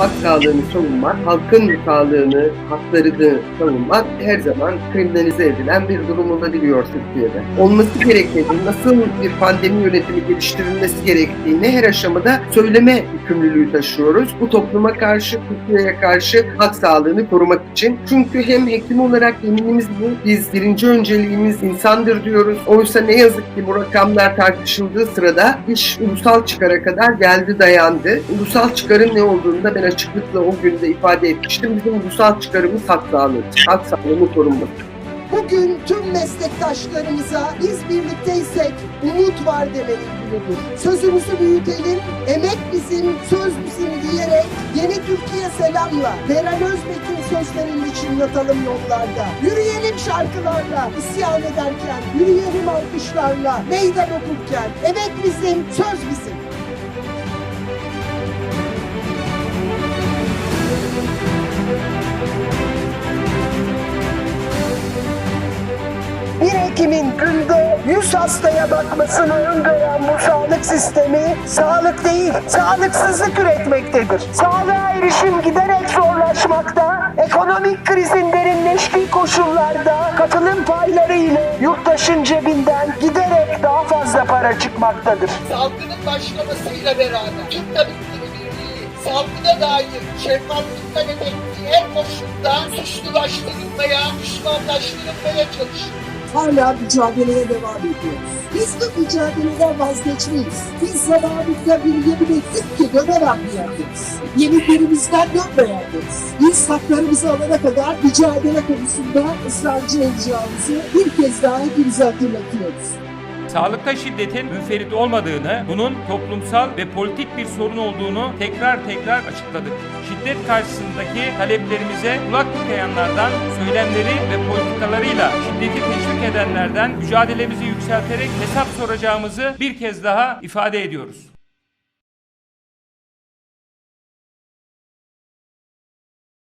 halk sağlığını savunmak, halkın sağlığını, haklarını savunmak her zaman kriminalize edilen bir durum olabiliyor Türkiye'de. Olması gerekenin nasıl bir pandemi yönetimi geliştirilmesi gerektiğini her aşamada söyleme yükümlülüğü taşıyoruz. Bu topluma karşı, Türkiye'ye karşı halk sağlığını korumak için. Çünkü hem hekim olarak yeminimiz bu. Biz birinci önceliğimiz insandır diyoruz. Oysa ne yazık ki bu rakamlar tartışıldığı sırada iş ulusal çıkara kadar geldi dayandı. Ulusal çıkarın ne olduğunu da ben açıklıkla o günde ifade etmiştim. Bizim ulusal çıkarımız halk sağlığı, halk sağlığının korunması. Bugün tüm meslektaşlarımıza biz birlikteysek umut var demenin günüdür. Sözümüzü büyütelim, emek bizim, söz bizim diyerek yeni Türkiye selamla Beren Özbek'in sözlerini çınlatalım yollarda. Yürüyelim şarkılarla, isyan ederken, yürüyelim alkışlarla, meydan okurken. Emek bizim, söz bizim. 1 Ekim'in günde 100 hastaya bakmasını öngören bu sağlık sistemi sağlık değil, sağlıksızlık üretmektedir. Sağlığa erişim giderek zorlaşmakta, ekonomik krizin derinleştiği koşullarda katılım payları ile yurttaşın cebinden giderek daha fazla para çıkmaktadır. salgının başlamasıyla beraber Türk Tabipleri salgına dair şeffaflık talep ettiği her koşulda suçlulaştırılmaya, düşmanlaştırılmaya çalışıyor. Hala mücadeleye devam ediyoruz. Biz bu mücadeleden vazgeçmeyiz. Biz zamanında bir yemin ettik ki anlayacağız. Yeminlerimizden dönmeyeceğiz. Biz haklarımızı alana kadar mücadele konusunda ısrarcı olacağımızı bir kez daha hepimize hatırlatıyoruz. Sağlıkta şiddetin münferit olmadığını, bunun toplumsal ve politik bir sorun olduğunu tekrar tekrar açıkladık. Şiddet karşısındaki taleplerimize kulak tıkayanlardan, söylemleri ve politikalarıyla şiddeti teşvik edenlerden mücadelemizi yükselterek hesap soracağımızı bir kez daha ifade ediyoruz.